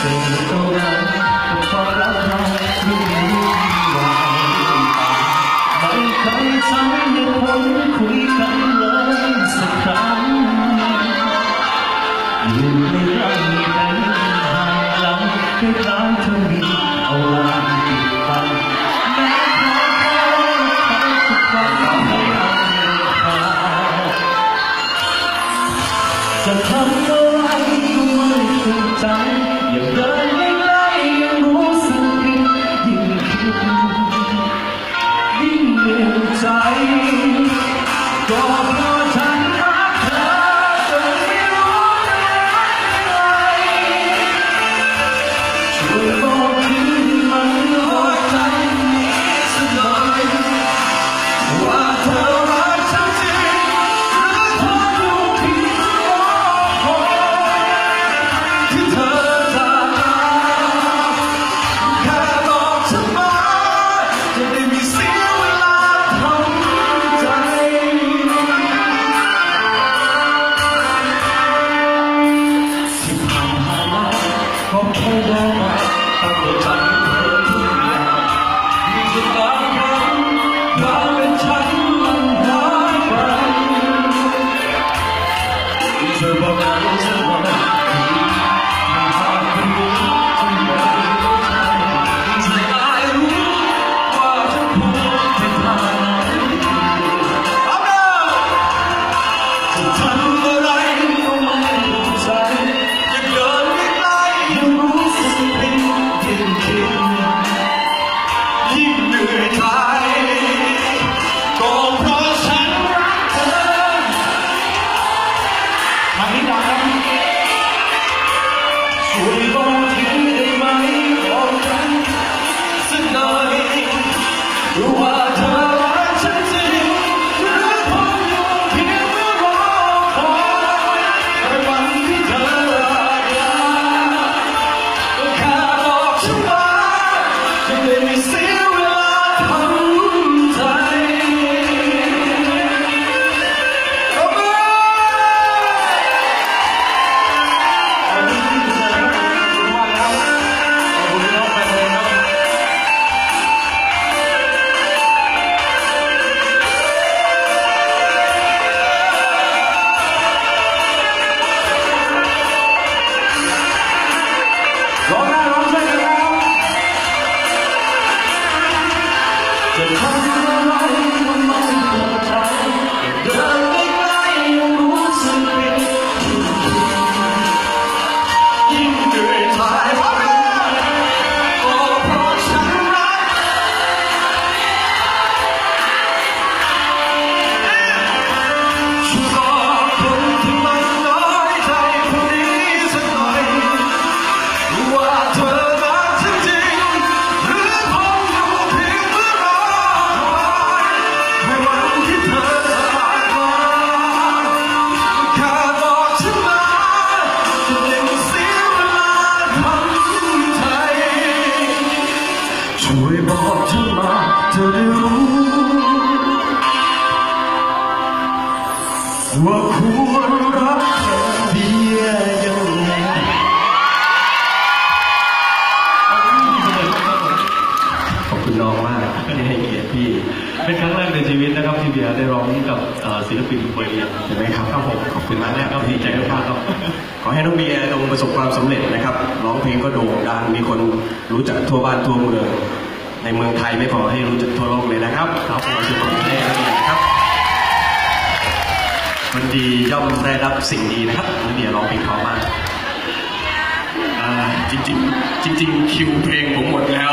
เจอเท่านั้นกับความรักเราที่มีวันไม่เคยใช้เหตุผลคุยกันเลยสักครั้งอยู่ในร่างกันห่างหลังคล้ายๆเธอมีเอาไว้ปิดบังแม้ขอโทษเขาทุกครั้งให้เอาเงินพาจะทำ ก็ จ ว่าควรรักเธอเพียงยังไงขอบคุณน้องมากที่ให้เกียรติพี่ เป็นครั้งแรกในชีวิตนะครับที่เบียร์ได้ร้องกับศิลปินคนเดียวเห็นไหมครับครับผมขอบคุณมากนะครับดีใจมากครับขอให้น้องเบียร์จงประสบความสำเร็จนะครับร้องเพลงก็โด่งดังมีคนรู้จักทั่วบ้านทั่วเมืองในเมืองไทยไม่พอให้รู้จักทั่วโลกเลยนะครับครับขอสุขภาพให้องเบียร์นะครับ คนดีย่อมได้รับสิ่งดีนะครับน้องเบียร์ร้องเพลงเพราะมากจริงจริงคิวเพลงผมหมดแล้ว